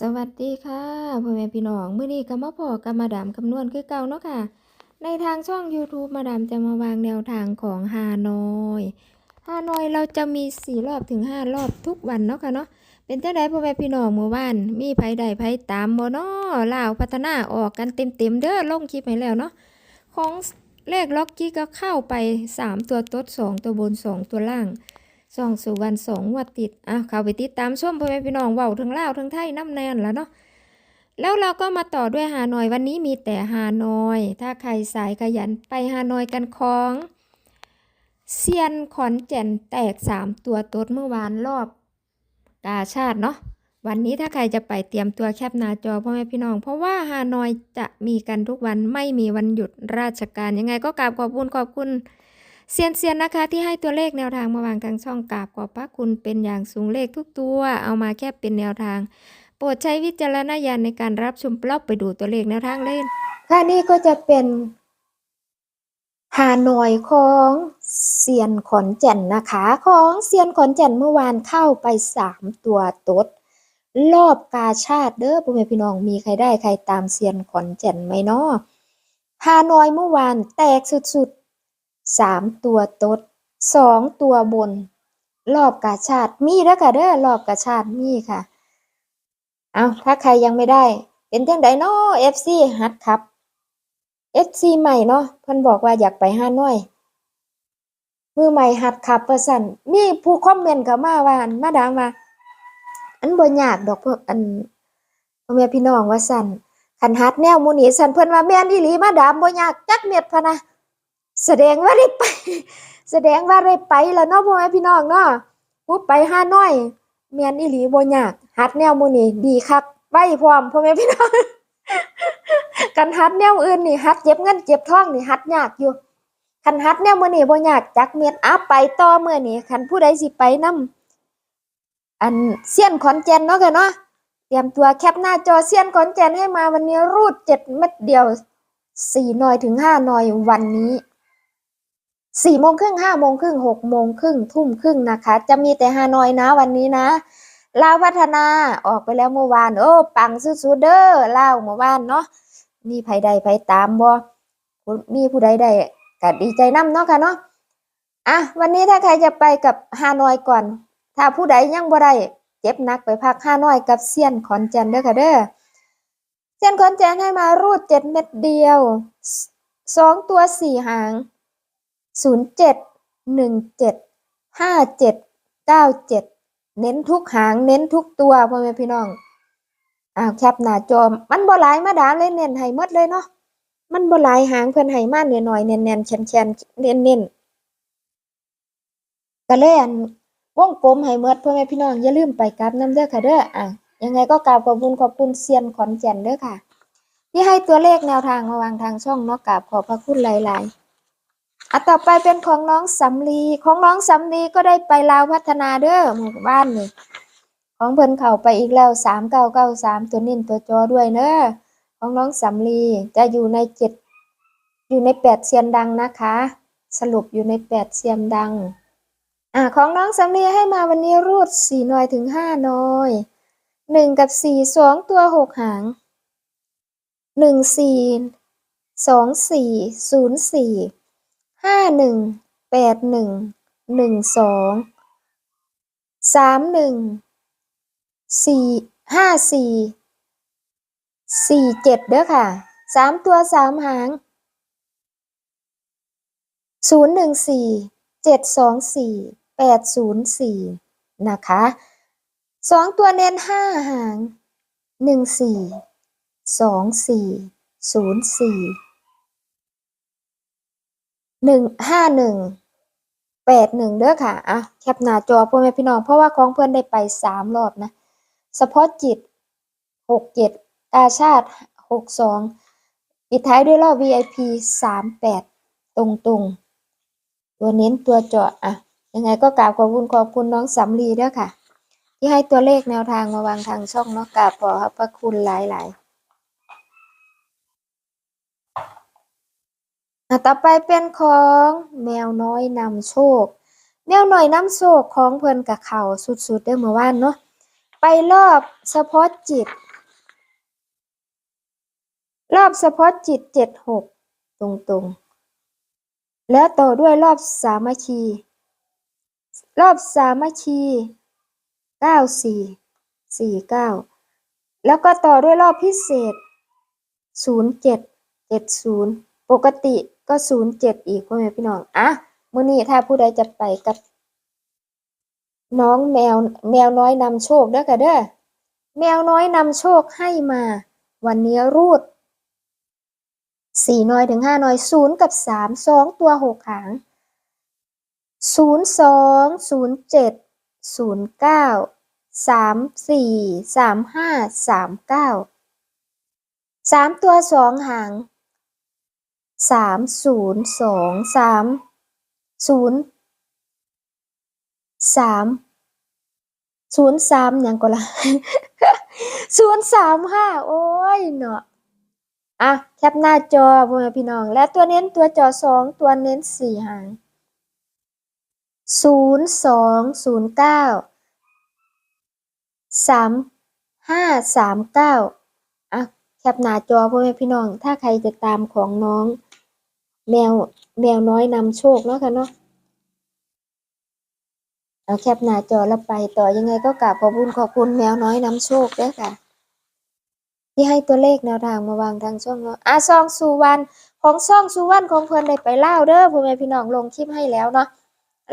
สวัสดีค่ะพ่อแม่พี่น้องมื้อนี้ก็มาพอกับมาดามคำนวณคือเก่าเนาะค่ะ ในทางช่อง YouTube มาดามจะมาวางแนวทางของฮานอยฮานอยเราจะมี 4 รอบถึง 5 รอบทุกวันเนาะค่ะเนาะเป็นเจังไดพ่อแม่พี่น้องเมื่อวาน มีไผใดไผตามบ่เนาะลาวพัฒนาออกกันเต็มๆเด้อลงคลิปให้แล้วเนาะของเลขล็อกกี้ก็เข้าไป 3 ตัวตด2 ตัวบน 2 ตัวล่าง สองสู่วันสองวัดติดอะเข้าไปติดตามชมพ่อแม่พี่น้องเว้าทั้งลาวทั้งไทยน้ำแนนแล้วเนาะแล้วเราก็มาต่อด้วยฮานอยวันนี้มีแต่ฮานอย ถ้าใครสายขยันไปฮานอยกันของเซียนขอนแก่นแตกสามตัวตดเมื่อวานรอบกาชาติเนาะวันนี้ถ้าใครจะไปเตรียมตัวแคปหน้าจอพ่อแม่พี่น้อง เพราะว่าฮานอยจะมีกันทุกวันไม่มีวันหยุดราชการยังไงก็กราบขอบคุณขอบคุณ เซียนเซียนนะคะที่ให้ตัวเลขแนวทางมาวางทางช่องกราบขอบพระคุณเป็นอย่างสูงเลขทุกตัว เอามาแค่เป็นแนวทาง โปรดใช้วิจารณญาณในการรับชมเราไปดูตัวเลขแนวทางเล่นค่ะนี่ก็จะเป็นฮานอยของเซียนขอนแก่นนะคะ ของเซียนขอนแก่นเมื่อวานเข้าไปสามตัวตดรอบกาชาติเด้อพ่อแม่พี่น้องมีใครได้ใครตามเซียนขอนแก่นไหมเนาะฮานอยเมื่อวานแตกสุดๆ สามตัวตดสองตัวบน รอบกาชาติมีแล้วค่ะเด้อรอบกาชาติมีค่ะ เอาถ้าใครยังไม่ได้ เป็นจังไดเนาะ FC ฮัดครับ FC ใหม่เนาะเพิ่นบอกว่าอยากไปฮานอยมือใหม่หัดขับประสันมีผู้คอมเมนต์เข้ามาว่านมาดามาอันบ่ยากดอกพวกอันพ่อแม่พี่น้องว่าสั่นคันฮัดแนวมูนี่สั่นเพิ่นว่าแม่นอีหลีมาดามบ่ยากจักเม็ดพะนะ แสดงว่าได้ไป แสดงว่าได้ไปแล้วเนาะพ่อแม่พี่น้องเนาะผู้ไปฮาน้อยแม่นอีหลีบ่ยากหัดแนวมูนี้ดีคักไว้พร้อมพ่อแม่พี่น้องกันหัดแนวอื่นนี่หัดเจ็บเงินเจ็บทองนี่หัดยากอยู่คันหัดแนวมือนี้บ่ยากจักเม็ดอะไปต่อมื้อนี้คันผู้ใดสิไปนํอันเซียนขอนแก่นเนาะค่ะเนาะเตรียมตัวแคปหน้าจอเซียนขอนแก่นให้มาวันนี้รูดเจ็ดเม็ดเดียวสี่หน่อยถึงห้าหน่อยวันนี้ สี่โมงครึ่งห้าโมงครึ่งหกโมงครึ่งทุ่มครึ่งนะคะ จะมีแต่ฮานอยนะวันนี้นะลาวพัฒนาออกไปแล้วเมื่อวาน โอ้ ปังสุดๆเด้อลาวเมื่อวานเนาะมีไผใดไผตามบ่มีผู้ใดได้ก็ดีใจนํเนาะค่ะเนาะอะวันนี้ถ้าใครจะไปกับฮานอยก่อน ถ้าผู้ใดยังบ่ได้เจ็บนักไปพักฮานอยกับเซียนขอนแก่นเด้อค่ะเด้อเส้นขอนแก่นให้มารูดเจ็ดเม็ดเดียวสองตัวสี่หาง ศูนย์เจ็ดหนึ่งเจ็ดห้าเจ็ดเก้าเจ็ดเน้นทุกหางเน้นทุกตัวพ่อแม่พี่น้องอ้าวแคปหน้าจอมันบ่หลายมาดามเลยเน้นให้หมดเลยเนาะมันบ่หลายหางเพิ่นให้มาหน่อยๆเน้นๆแข็งๆเน้นๆก็เลยอันวงกลมให้หมดพ่อแม่พี่น้องอย่าลืมไปกราบน้ำเด้อค่ะเด้ออะยังไงก็กราบขอบคุณขอบคุณเซียนขอนแก่นเด้อค่ะ ที่ให้ตัวเลขแนวทางมาวางทางช่องเนาะกราบขอบพระคุณหลาย ๆ อะต่อไปเป็นของน้องสำลีของน้องสำลีก็ได้ไปลาวพัฒนาเด้อหมู่บ้านนี่ของเพิ่นเข้าไปอีกแล้วสามเก้าเก้าสามตัวนิ่นตัวจอด้วยเนอะของน้องสำลีจะอยู่ในเจ็ดอยู่ในแปดเซียนดังนะคะ สรุปอยู่ในแปดเซียนดังอะของน้องสำลีให้มาวันนี้รูดสี่หน่อยถึงห้าหน่อยหนึ่งกับสี่สองตัวหกหางหนึ่งสี่สองสี่ศูนย์สี่ ห้าหนึ่งแปดหนึ่งหนึ่งสองสามหนึ่งสี่ห้าสี่สี่เจ็ดเด้อค่ะสามตัวสามหางศูนย์หนึ่งสี่เจ็ดสองสี่แปดศูนย์สี่นะคะสองตัวเน้นห้าหางหนึ่งสี่สองสี่ศูนย์สี่ หนึ่งห้าหนึ่งแปดหนึ่งเด้อค่ะอะแคปหน้าจอพ่อแม่พี่น้อง เพราะว่าของเพื่อนได้ไปสามรอบนะเฉพาะจิตหกเจ็ดกาชาติหกสองปิดท้ายด้วยรอบ VIP สามแปดตรงตรงตัวเน้นตัวเจาะอะ ยังไงก็กราบขอบคุณขอบคุณน้องสำลีเด้อค่ะ ที่ให้ตัวเลขแนวทางมาวางทางช่องเนาะกราบขอบพระคุณหลายๆอะ ต่อไปเป็นของแมวน้อยนำโชค แมวน้อยนำโชคของเพิ่อนกับเขาสุดๆเด้อเมื่อวานเนาะไปรอบเฉพาะจิต รอบเฉพาะจิตเจ็ดหกตรงๆ แล้วต่อด้วยรอบสามัคคี รอบสามัคคีเก้าสี่สี่เก้าแล้วก็ต่อด้วยรอบพิเศษศูนย์เจ็ดเจ็ดศูนย์ปกติ ก็ศูนย์เจ็ดอีกพ่อแม่พี่น้องอะมื้อนี้ถ้าผู้ใดจะไปกับน้องแมวแมวน้อยนำโชคเด้อค่ะเด้อแมวน้อยนำโชคให้มา วันนี้รูดสี่น้อยถึงห้าน้อยศูนย์กับสามสองตัวหกหางศูนย์สองศูนย์เจ็ดศูนย์เก้าสามสี่สามห้าสามเก้าสามตัวสองหาง สามศูนย์สองสามศูนย์สามศูนย์สามย่างก็ละศูนย์สามห้าโอ้ยเนาะอะแคปหน้าจอพ่อแม่พี่น้อง และตัวเน้นตัวจอสองตัวเน้นสี่หางศูนย์สองศูนย์เก้าสามห้าสามเก้าอะแคปหน้าจอพ่อแม่พี่น้อง ถ้าใครจะตามของน้อง แมวแมวน้อยนำโชคเนาะค่ะเนาะเอาแคปหน้าจอแล้วไปต่อยังไงก็กราบขอบคุณขอบคุณแมวน้อยนำโชคด้วยค่ะ ที่ให้ตัวเลขแนวทางมาวางทางช่องเนาะอะซองสุวรรณของซองสุวรรณของเพิ่อนได้ไปเล่าเด้อพ่อแม่พี่น้องลงคลิปให้แล้วเนาะ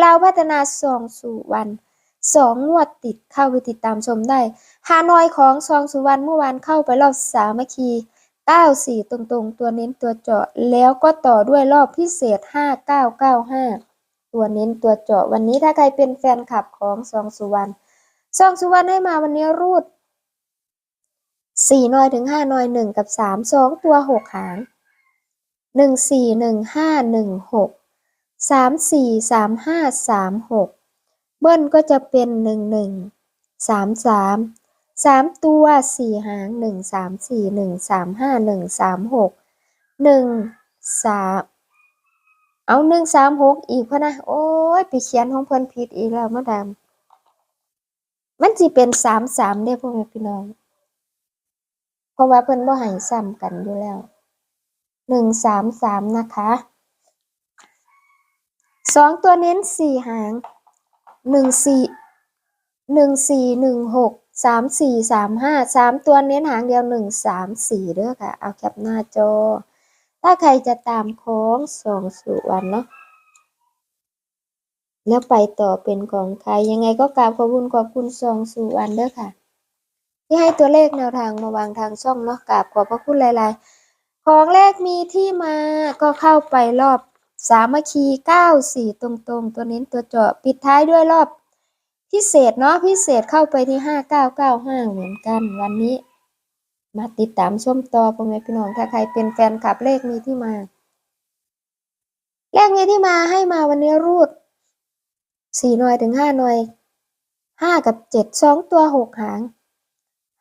เราพัฒนาซองสุวรรณสองงวดติดเข้าไปติดตามชมได้ฮานอยของซองสุวรรณเมื่อวานเข้าไปรอบสามัคคี เก้าสี่ตรงๆ ตัวเน้นตัวเจาะ แล้วก็ต่อด้วยรอบพิเศษห้าเก้าเก้าห้าตัวเน้นตัวเจาะ วันนี้ถ้าใครเป็นแฟนคลับของซองสุวรรณ ซองสุวรรณให้มาวันนี้รูดสี่น้อยถึงห้าน้อยหนึ่งกับสามสองตัวหกหางหนึ่งสี่หนึ่งห้าหนึ่งหกสามสี่สามห้าสามหกเบิ้ลก็จะเป็นหนึ่งหนึ่งสามสาม สามตัวสี่หางหนึ่งสามสี่หนึ่งสามห้าหนึ่งสามหกหนึ่งสามเอาหนึ่งสามหกอีกพะนะโอ้ยไปเขียนของเพิ่อนผิดอีกแล้วมาดามมันสิเป็นสามสามเด้พ่อแม่พี่น้อง เพราะว่าเพิ่อนบ่ให้ซ้ำกันอยู่แล้วหนึ่งสามสามนะคะสองตัวเน้นสี่หางหนึ่งสี่หนึ่งสี่หนึ่งหก สามสี่สามห้าสามตัวเน้นหางเดียวหนึ่งสามสี่เด้อค่ะ เอาแคปหน้าจอ ถ้าใครจะตามโค้งสองสุวรรณเนาะแล้วไปต่อเป็นของใครยังไงก็กราบขอบคุณขอบคุณสองสุวรรณเด้อค่ะ ที่ให้ตัวเลขแนวทางมาวางทางช่องเนาะกราบขอบพระคุณหลาย ๆ ของเลขมีที่มาก็เข้าไปรอบสามัคคีเก้าสี่ตรงๆ ตัวเน้นตัวเจาะปิดท้ายด้วยรอบ พิเศษเนาะพิเศษเข้าไปที่ห้าเก้าเก้าห้าเหมือนกันวันนี้ มาติดตามชมต่อพ่อแม่พี่น้องถ้าใครเป็นแฟนคลับเลขมีที่มา เลขมีที่มาให้มาวันนี้รูดสี่หน่วยถึงห้าหน่วยห้ากับเจ็ดสองตัวหกหาง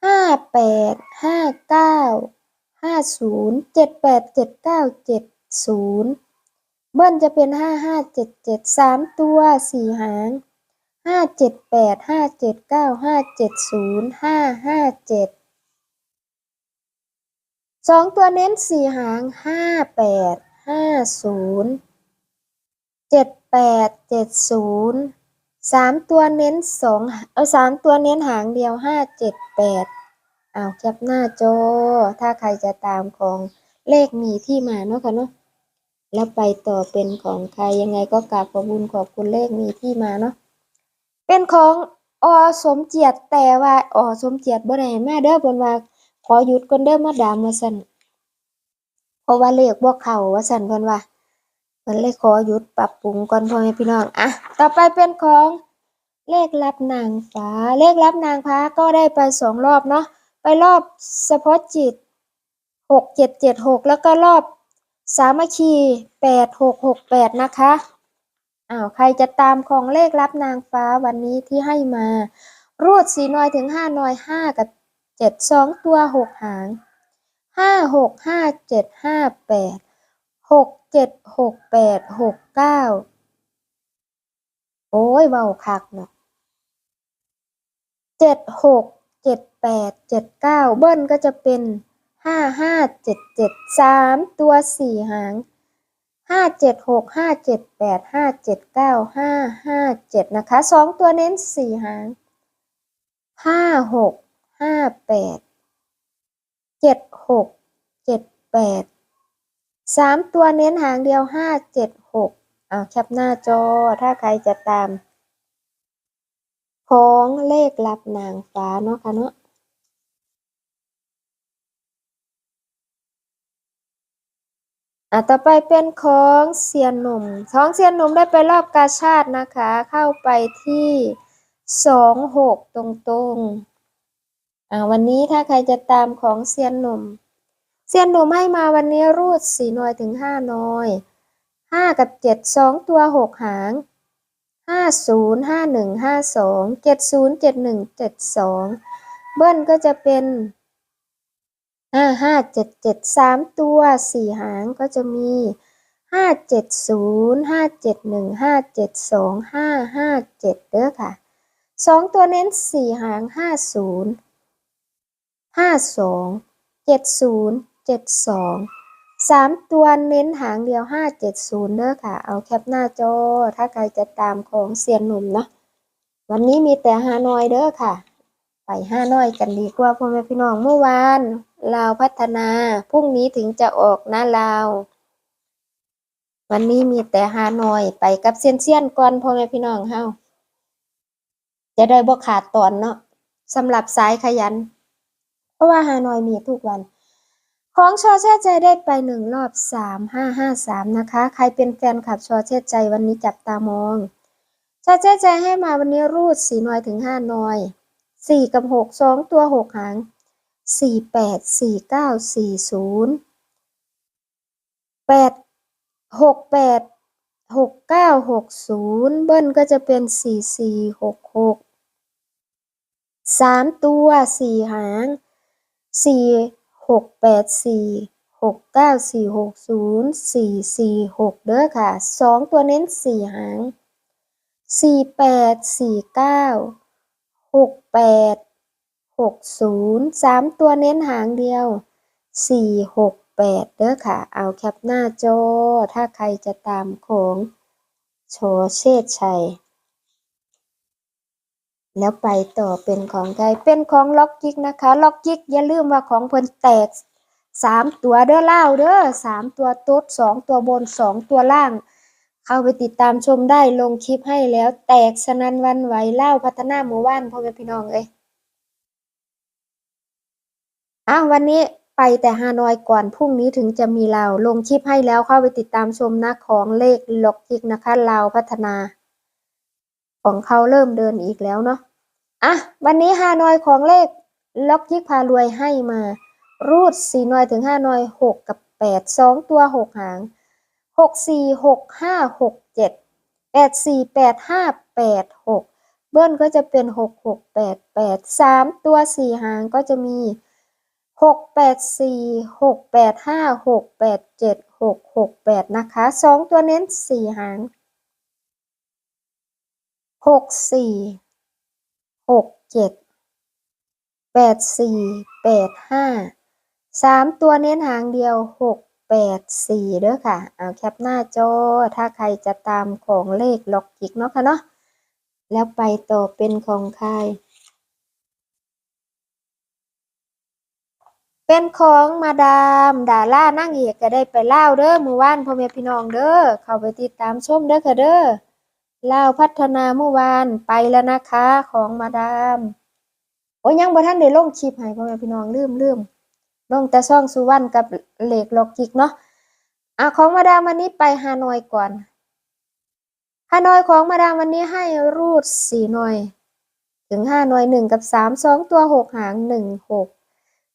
ห้าแปดห้าเก้าห้าศูนย์เจ็ดแปดเจ็ดเก้าเจ็ดศูนย์เบิ้ลจะเป็นห้าห้าเจ็ดเจ็ดสามตัวสี่หาง ห้าเจ็ดแปดห้าเจ็ดเก้าห้าเจ็ดศูนย์ห้าห้าเจ็ดสองตัวเน้นสี่หางห้าแปดห้าศูนย์เจ็ดแปดเจ็ดศูนย์สามตัวเน้นสองเออสามตัวเน้นหางเดียวห้าเจ็ดแปดเอาแคปหน้าจอ ถ้าใครจะตามของเลขมีที่มาเนาะค่ะเนาะแล้วไปต่อเป็นของใครยังไงก็กราบขอบคุณขอบคุณเลขมีที่มาเนาะ เป็นของอสมเจียดแต่ว่าอสมเจียดบ่ได้ให้มาเด้อเพิ่นว่าขอหยุดก่อนเด้อมาดามว่าซั่นเพราะว่าเลขบ่เข้าว่าซั่นเพิ่นว่าเพิ่นเลยขอหยุดปรับปรุงก่อนพ่อแม่พี่น้องอะต่อไปเป็นของเลขลับนางฟ้า เลขลับนางฟ้าก็ได้ไปสองรอบเนาะไปรอบเฉพาะจิตหกเจ็ดเจ็ดหกแล้วก็รอบสามัคคีแปดหกหกแปดนะคะ อ้าวใครจะตามของเลขลับนางฟ้าวันนี้ที่ให้มา รูดสี่น้อยถึงห้าน้อยห้ากับเจ็ดสองตัวหกหางห้าหกห้าเจ็ดห้าแปดหกเจ็ดหกแปดหกเก้าโอ้ยเบาคักเนาะเจ็ดหกเจ็ดแปดเจ็ดเก้าเบิ้ลก็จะเป็นห้าห้าเจ็ดเจ็ดสามตัวสี่หาง ห้าเจ็ดหกห้าเจ็ดแปดห้าเจ็ดเก้าห้าห้าเจ็ดนะคะสองตัวเน้นสี่หางห้าหกห้าแปดเจ็ดหกเจ็ดแปดสามตัวเน้นหางเดียวห้าเจ็ดหกเอาแคปหน้าจอถ้าใครจะตาม ของเลขลับนางฟ้าเนาะค่ะเนาะ อะต่อไปเป็นของเซียนหนุ่มของเซียนหนุ่มได้ไปรอบกาชาตินะคะ เข้าไปที่สองหกตรงๆ อะวันนี้ถ้าใครจะตามของเซียนหนุ่มเซียนหนุ่มให้มาวันนี้รูดสี่หน่วยถึงห้าหน่วยห้ากับเจ็ดสองตัวหกหางห้าศูนย์ห้าหนึ่งห้าสองเจ็ดศูนย์เจ็ดหนึ่งเจ็ดสองเบิ้ลก็จะเป็น ห้าห้าเจ็ดเจ็ดสามตัวสี่หางก็จะมีห้าเจ็ดศูนย์ห้าเจ็ดหนึ่งห้าเจ็ดสองห้าห้าเจ็ดเด้อค่ะสองตัวเน้นสี่หางห้าศูนย์ห้าสองเจ็ดศูนย์เจ็ดสองสามตัวเน้นหางเดียวห้าเจ็ดศูนย์เด้อค่ะ เอาแคปหน้าจอ ถ้าใครจะตามของเซียนหนุ่มเนาะวันนี้มีแต่ฮานอยเด้อค่ะ ไปห้านอยกันดีกว่าพ่อแม่พี่น้องเมื่อวาน ลาวพัฒนา พรุ่งนี้ถึงจะออกนะลาว วันนี้มีแต่ฮานอยไปกับเซียนเซียนก่อนพ่อแม่พี่น้องเฮาจะได้บ่ขาดตอนเนาะสำหรับสายขยัน เพราะว่าฮานอยมีทุกวัน ของชอเช่ใจได้ไปหนึ่งรอบสามห้าห้าสามนะคะ ใครเป็นแฟนคลับชอเช่ใจวันนี้จับตามองชอเช่ใจให้มาวันนี้รูดสี่หน่อยถึงห้าหน่อยสี่กับหกสองตัวหกหาง สี่แปดสี่เก้าสี่ศูนย์แปดหกแปดหกเก้าหกศูนย์เบิ้ลก็จะเป็นสี่สี่หกหกสามตัวสี่หางสี่หกแปดสี่หกเก้าสี่หกศูนย์สี่สี่หกเด้อค่ะสองตัวเน้นสี่หางสี่แปดสี่เก้าหกแปด หกศูนย์สามตัวเน้นหางเดียวสี่หกแปดเด้อค่ะ เอาแคปหน้าจอ ถ้าใครจะตามของโชเชษชัย แล้วไปต่อเป็นของใครเป็นของล็อกจิกนะคะ ล็อกจิกอย่าลืมว่าของเพิ่นแตกสามตัวเด้อเล่าเด้อสามตัวต๊ดสองตัวบนสองตัวล่างเข้าไปติดตามชมได้ลงคลิปให้แล้วแตกสนันวันไหวเล่าพัฒนาหมู่บ้านพ่อแม่พี่น้องเอ้ย อ้าววันนี้ไปแต่ฮานอยก่อนพรุ่งนี้ถึงจะมีเราลงคลิปให้แล้วเข้าไปติดตามชมนะของเลขล็อกจิกนะคะลาวพัฒนา ของเขาเริ่มเดินอีกแล้วเนาะอะวันนี้ฮานอยของเลขล็อกจิกพารวยให้มา รูดสี่หน่อยถึงห้าหน่อยหกกับแปดสองตัวหกหางหกสี่หกห้าหกเจ็ดแปดสี่แปดห้าแปดหกเบิ้ลก็จะเป็นหกหกแปดแปดสามตัวสี่หางก็จะมีห หกแปดสี่หกแปดห้าหกแปดเจ็ดหกหกแปดนะคะสองตัวเน้นสี่หางหกสี่หกเจ็ดแปดสี่แปดห้าสามตัวเน้นหางเดียวหกแปดสี่เด้อค่ะ เอาแคปหน้าจอ ถ้าใครจะตามของเลขล็อกกิกเนาะค่ะเนาะ แล้วไปต่อเป็นของใคร เป็นของมาดามดาล่านั่งเอกก็ได้ไปเล่าเด้อมือวานพ่อแม่พี่น้องเด้อเข้าไปติดตามชมเด้อค่ะเด้อเล่าพัฒนาเมื่อวานไปแล้วนะคะของมาดามโอ้ยังบ่ทันได้ลงคลิปให้พ่อแม่พี่น้องลืมลืมลงแต่ช่องสุวรรณกับเหล็กล็อกกิกเนาะอะของมาดามวันนี้ไปฮานอยก่อนฮานอยของมาดามวันนี้ให้รูดสี่หน่วย ถึงห้าหน่วยหนึ่งกับสามสองตัวหกหางหนึ่งหก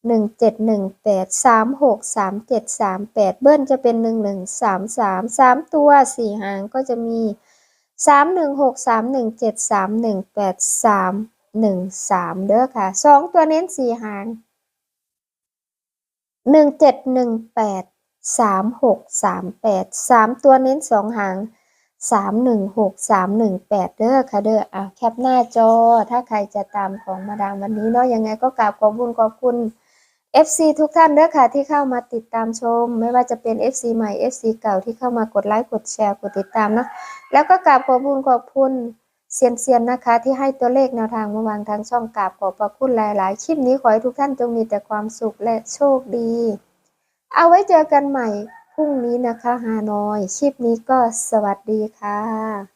หนึ่งเจ็ดหนึ่งแปดสามหกสามเจ็ดสามแปดเบิ้ลจะเป็นหนึ่งหนึ่งสามสามสามตัวสี่หางก็จะมีสามหนึ่งหกสามหนึ่งเจ็ดสามหนึ่งแปดสามหนึ่งสามเด้อค่ะสองตัวเน้นสี่หางหนึ่งเจ็ดหนึ่งแปดสามหกสามแปดสามตัวเน้นสองหางสามหนึ่งหกสามหนึ่งแปดเด้อค่ะเด้ออะแคปหน้าจอ ถ้าใครจะตามของมาดามวันนี้เนาะยังไงก็กราบขอบคุณขอบคุณ FC ทุกท่านเด้อค่ะที่เข้ามาติดตามชม ไม่ว่าจะเป็น FC ใหม่ FC เก่าที่เข้ามากดไลค์กดแชร์กดติดตามเนาะแล้วก็กราบขอบคุณขอบคุณเซียนเซียนนะคะ ที่ให้ตัวเลขแนวทางมาวางทางช่องกราบขอบพระคุณหลายๆคลิปนี้ขอให้ทุกท่านจงมีแต่ความสุขและโชคดี เอาไว้เจอกันใหม่พรุ่งนี้นะคะฮานอยคลิปนี้ก็สวัสดีค่ะ